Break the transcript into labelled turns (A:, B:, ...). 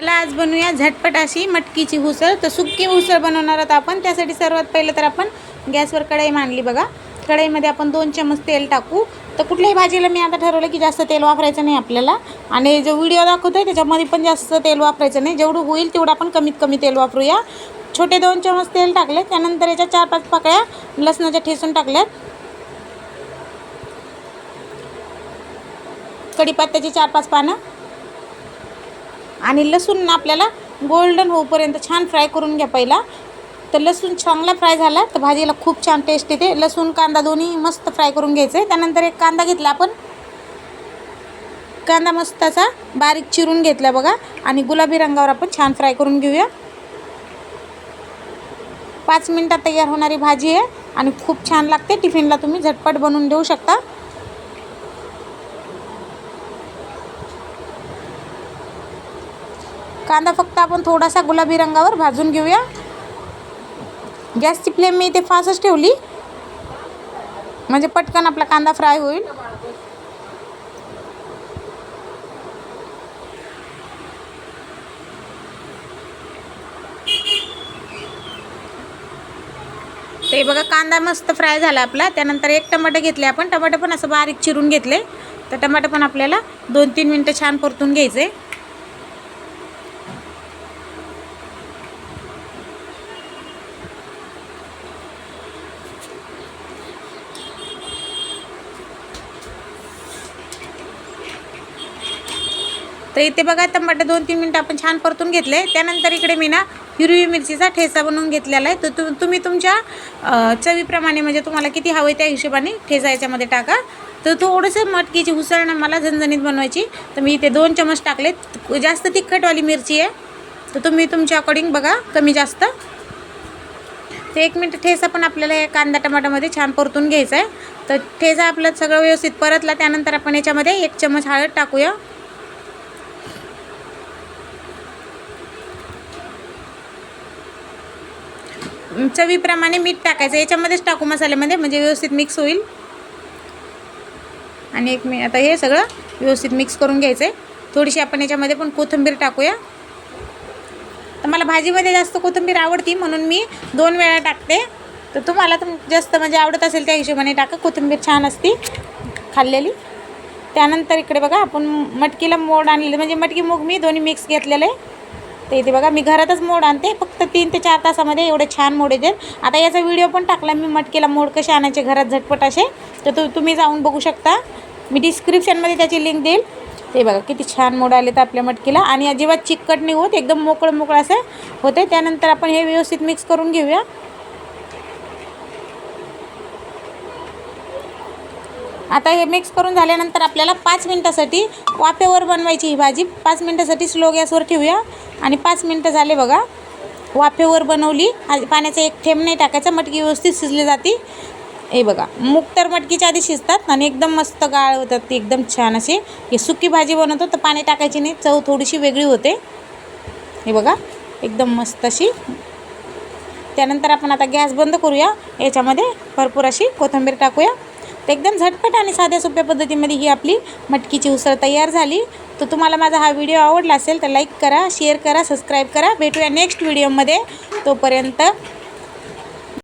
A: चला आज बनवूया झटपट अशी मटकीची उसळ. तर सुक्की उसळ बनवणार आहोत आपण. त्यासाठी सर्वात पहिलं तर आपण गॅसवर कढई मांडली बघा. कढईमध्ये आपण दोन चमच तेल टाकू. तर कुठल्याही भाजीला मी आता ठरवलं की जास्त तेल वापरायचं नाही आपल्याला. आणि जो व्हिडिओ दाखवतो आहे त्याच्यामध्ये पण जास्त तेल वापरायचं नाही. जेवढं होईल तेवढं आपण कमीत कमी तेल वापरूया. छोटे दोन चमच तेल टाकले. त्यानंतर याच्या चार पाच पाकळ्या लसणाच्या ठेसून टाकल्यात. कढीपत्त्याची चार पाच पानं. आणि लसूण आपल्याला गोल्डन होऊपर्यंत छान फ्राय करून घ्या पहिला. तर लसूण चांगला फ्राय झाला तर भाजीला खूप छान टेस्ट येते. लसूण कांदा दोन्ही मस्त फ्राय करून घ्यायचं. आहे त्यानंतर एक कांदा घेतला आपण. कांदा मस्त असा बारीक चिरून घेतला बघा. आणि गुलाबी रंगावर आपण छान फ्राय करून घेऊया. पाच मिनटात तयार होणारी भाजी आहे आणि खूप छान लागते. टिफिनला तुम्ही झटपट बनवून देऊ शकता. कांदा फक्त आपण थोडासा गुलाबी रंगावर भाजून घेऊया. गॅसची फ्लेम मी इथे फास्टच ठेवली. म्हणजे पटकन आपला कांदा फ्राय होईल. ते बघा कांदा मस्त फ्राय झाला आपला. त्यानंतर एक टमाटे घेतले आपण. टमाटे पण असं बारीक चिरून घेतले. तर टमाटर पण आपल्याला दोन तीन मिनटं छान परतून घ्यायचे. तर इथे बघा टमाटर दोन तीन मिनटं आपण छान परतून घेतले. त्यानंतर इकडे मी ना हिरवी मिरचीचा ठेचा बनवून घेतलेला आहे. तर तु तुम्ही तुमच्या चवीप्रमाणे म्हणजे तुम्हाला किती हवं आहे त्या हिशोबाने ठेचा याच्यामध्ये टाका. तर थोडंसं मटकीची उसळ ना मला झणझणीत बनवायची. तर मी इथे दोन चमच टाकले जास्त तिखटवाली मिरची आहे. तर तुम्ही तुमच्या अकॉर्डिंग बघा कमी जास्त. ते एक मिनटं ठेचा पण आपल्याला या कांदा टमाटामध्ये छान परतून घ्यायचा आहे. तर ठेचा आपलं सगळं व्यवस्थित परतला. त्यानंतर आपण याच्यामध्ये एक चमच हळद टाकूया. चवीप्रमाणे मीठ टाकायचं. याच्यामध्येच टाकू मसाल्यामध्ये म्हणजे व्यवस्थित मिक्स होईल. आणि एक मी आता हे सगळं व्यवस्थित मिक्स करून घ्यायचं आहे थोडीशी आपण याच्यामध्ये पण कोथिंबीर टाकूया. तर मला भाजीमध्ये जास्त कोथिंबीर आवडती म्हणून मी दोन वेळा टाकते. तर तुम्हाला तर जास्त म्हणजे आवडत असेल त्या हिशोबाने टाका. कोथिंबीर छान असती खाल्लेली. त्यानंतर इकडे बघा आपण मटकीला मोड आणलेलं म्हणजे मटकी मूग मी दोन्ही मिक्स घेतलेलं आहे. तर इथे बघा मी घरातच मोड आणते. फक्त तीन ते चार तासामध्ये एवढे छान मोड येतात आता याचा व्हिडिओ पण टाकला मी मटकीला मोड कसे आणायचे घरात झटपट असे. तर तु तुम्ही जाऊन बघू शकता. मी डिस्क्रिप्शनमध्ये त्याची लिंक देईल. ते बघा किती छान मोड आले तर आपल्या मटकीला. आणि अजिबात चिकट नाही होत एकदम मोकळं मोकळं असं होते. त्यानंतर आपण हे व्यवस्थित मिक्स करून घेऊया. आता हे मिक्स करून झाल्यानंतर आपल्याला पाच मिनटासाठी वाफेवर बनवायची ही भाजी. पाच मिनटासाठी स्लो गॅसवर ठेवूया. आणि पाच मिनटं झाले बघा. वाफेवर बनवली. आ- पाण्याचा एक थेंब नाही टाकायचा मटकी व्यवस्थित शिजली जाते. हे बघा मूग तर मटकीच्या आधी शिजतात आणि एकदम मस्त गाळ होतात ती एकदम छान असे. हे सुकी भाजी बनवतो तर पाणी टाकायची नाही चव थोडीशी वेगळी होते. हे बघा एकदम मस्त अशी. त्यानंतर आपण आता गॅस बंद करूया. याच्यामध्ये भरपूर अशी कोथिंबीर टाकूया. तर एकदम झटपट आणि साध्या सोप्या पद्धतीमध्ये ही आपली मटकीची उसळ तयार झाली. तर तुम्हाला माझा हा व्हिडिओ आवडला असेल तर लाईक करा शेअर करा सबस्क्राईब करा. भेटूया नेक्स्ट व्हिडिओमध्ये तोपर्यंत